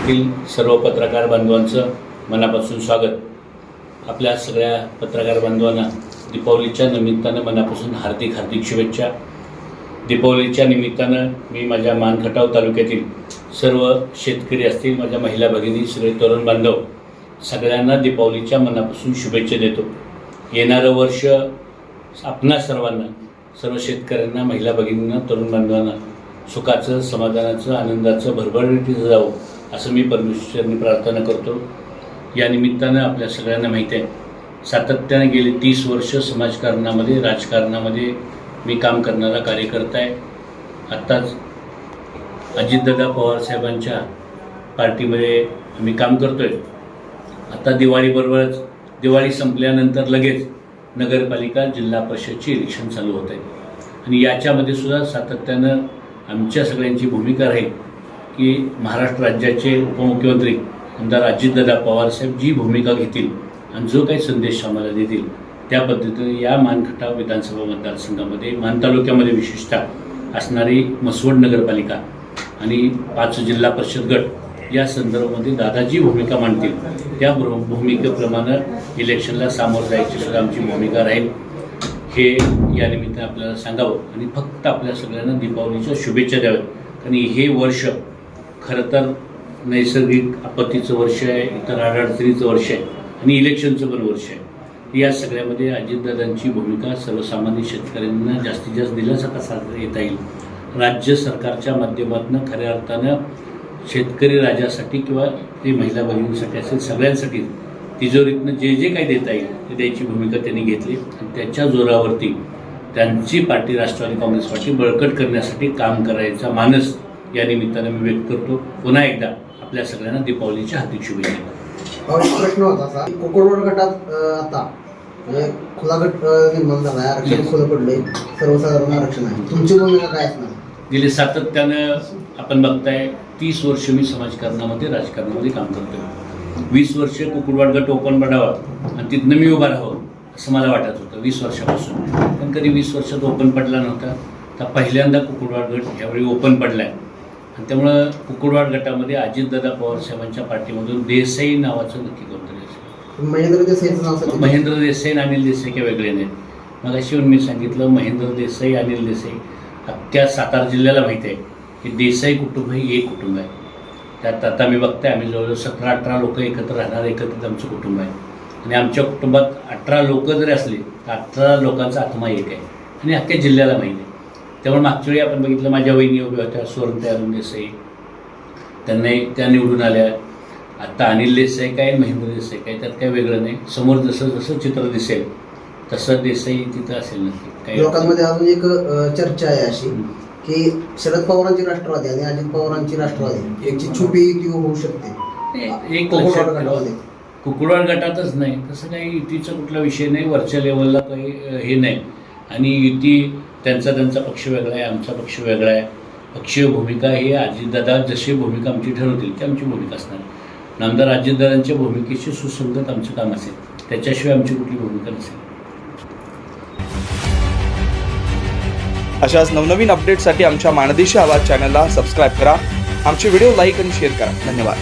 महाराष्ट्रातील सर्व पत्रकार बांधवांचं मनापासून स्वागत. आपल्या सगळ्या पत्रकार बांधवांना दीपावलीच्या निमित्तानं मनापासून हार्दिक हार्दिक शुभेच्छा. दीपावलीच्या निमित्तानं मी माझ्या मानखटाव तालुक्यातील सर्व शेतकरी असतील माझ्या महिला भगिनी सगळे तरुण बांधव सगळ्यांना दीपावलीच्या मनापासून शुभेच्छा देतो. येणारं वर्ष आपणा सर्वांना सर्व शेतकऱ्यांना महिला भगिनींना तरुण बांधवांना सुखाचं समाधानाचं आनंदाचं भरभराटीचं जावं. असं मी परमेश्वरनी प्रार्थना करतो. या निमित्तानं आपल्या सगळ्यांना माहीत आहे सातत्यानं गेली तीस वर्ष समाजकारणामध्ये राजकारणामध्ये मी काम करणारा कार्यकर्ता आहे. आत्ताच अजितदादा पवारसाहेबांच्या पार्टीमध्ये मी काम करतो आहे आता दिवाळीबरोबरच दिवाळी संपल्यानंतर लगेच नगरपालिका जिल्हा परिषदची इलेक्शन चालू होत आहे. आणि याच्यामध्ये सुद्धा सातत्यानं आमच्या सगळ्यांची भूमिका राहील. की महाराष्ट्र राज्याचे उपमुख्यमंत्री आमदार अजितदादा पवारसाहेब जी भूमिका घेतील आणि जो काही संदेश आम्हाला देतील त्या पद्धतीने या मानखटाव विधानसभा मतदारसंघामध्ये मान तालुक्यामध्ये विशेषतः असणारी मसवड नगरपालिका आणि पाच जिल्हा परिषद गट या संदर्भामध्ये दादाजी भूमिका मांडतील. त्या भूमिकेप्रमाणे इलेक्शनला सामोरं जायची सुद्धा आमची भूमिका राहील. हे या निमित्ताने आपल्याला सांगावं. आणि फक्त आपल्या सगळ्यांना दीपावलीच्या शुभेच्छा द्याव्यात. आणि हे वर्ष खरं तर नैसर्गिक आपत्तीचं वर्ष आहे इतर अडचणीचं वर्ष आहे आणि इलेक्शनचं पण वर्ष आहे. या सगळ्यामध्ये अजितदादांची भूमिका सर्वसामान्य शेतकऱ्यांना जास्तीत जास्त दिलासा कसा येता येईल? राज्य सरकारच्या माध्यमातून खऱ्या अर्थानं शेतकरी राजासाठी किंवा ते महिला भगिनींसाठी असेल सगळ्यांसाठी तिजोरीतनं जे जे काही देता येईल ते द्यायची भूमिका त्यांनी घेतली. आणि त्याच्या जोरावरती त्यांची पार्टी राष्ट्रवादी काँग्रेस पार्टी बळकट करण्यासाठी काम करायचा मानस या निमित्तानं मी व्यक्त करतो. पुन्हा एकदा आपल्या सगळ्यांना दीपावलीच्या हार्दिक शुभेच्छा. प्रश्न होता कोकणवड गटात आता म्हणजे खुला गट निर्माण झाला. आहे आरक्षण. खुलं पडलंय. सर्वसाधारण आरक्षण आहे. तुमची भूमिका काय असणार? गेले सातत्यानं आपण बघताय तीस वर्ष मी समाजकारणामध्ये राजकारणामध्ये काम करतोय. वीस वर्ष कुकुडवाड गट ओपन पडावा आणि तिथनं मी उभा राहावं असं मला वाटत होतं वीस वर्षापासून. पण कधी वीस वर्षात ओपन पडला नव्हता. तर पहिल्यांदा कुकुडवाड गट ह्यावेळी ओपन पडला आहे त्यामुळं कुकुडवाड गटामध्ये अजितदादा पवारसाहेबांच्या पार्टीमधून देसाई नावाचं नक्की कोणतरी महेंद्र सध्या महेंद्र देसाई आणि अनिल देसाई काही वेगळे नाहीत. मग अशी मी सांगितलं महेंद्र देसाई अनिल देसाई. अख्ख्या सातारा जिल्ह्याला माहिती आहे की देसाई कुटुंब हे एक कुटुंब आहे. त्यात आता मी बघते आम्ही जवळजवळ सतरा अठरा लोक एकत्र राहणार एकत्रित आमचं कुटुंब आहे. आणि आमच्या कुटुंबात अठरा लोक जरी असले तर अठरा लोकांचा आत्मा एक आहे. आणि अख्ख्या जिल्ह्याला माहिती आहे. त्यामुळे मागच्या वेळी आपण बघितलं माझ्या वहिनी उभ्या होत्या सुवर्णते अरुण देसाई. त्यांना त्या निवडून आल्या. आता अनिल देसाई काय महेंद्र देसाई काय त्यात काय वेगळं नाही. समोर जसं जसं चित्र दिसेल तसं देसाई तिथं असेल नक्की. काय लोकांमध्ये अजून एक चर्चा आहे अशी की शरद पवारांची राष्ट्रवादी आणि अजित पवारांची राष्ट्रवादी याची छुपी युती होऊ शकते. एक लक्षात कुकुडवाड गटातच नाही. तसं काही युतीचा कुठला विषय नाही. वरच्या लेवलला काही हे नाही. आणि युती त्यांचा त्यांचा पक्ष वेगळा आहे आमचा पक्ष वेगळा आहे. पक्षीय भूमिका ही अजितदादा जशी भूमिका आमची ठरवतील ती आमची भूमिका असणार. नामदार अजितदादांच्या भूमिकेशी सुसंगत आमचं काम असेल. त्याच्याशिवाय आमची कुठली भूमिका नसेल. अशाच नवनवीन अपडेटसाठी आमच्या माणदेशी आवाज चॅनलला सबस्क्राईब करा. आमचे व्हिडिओ लाईक आणि शेअर करा. धन्यवाद.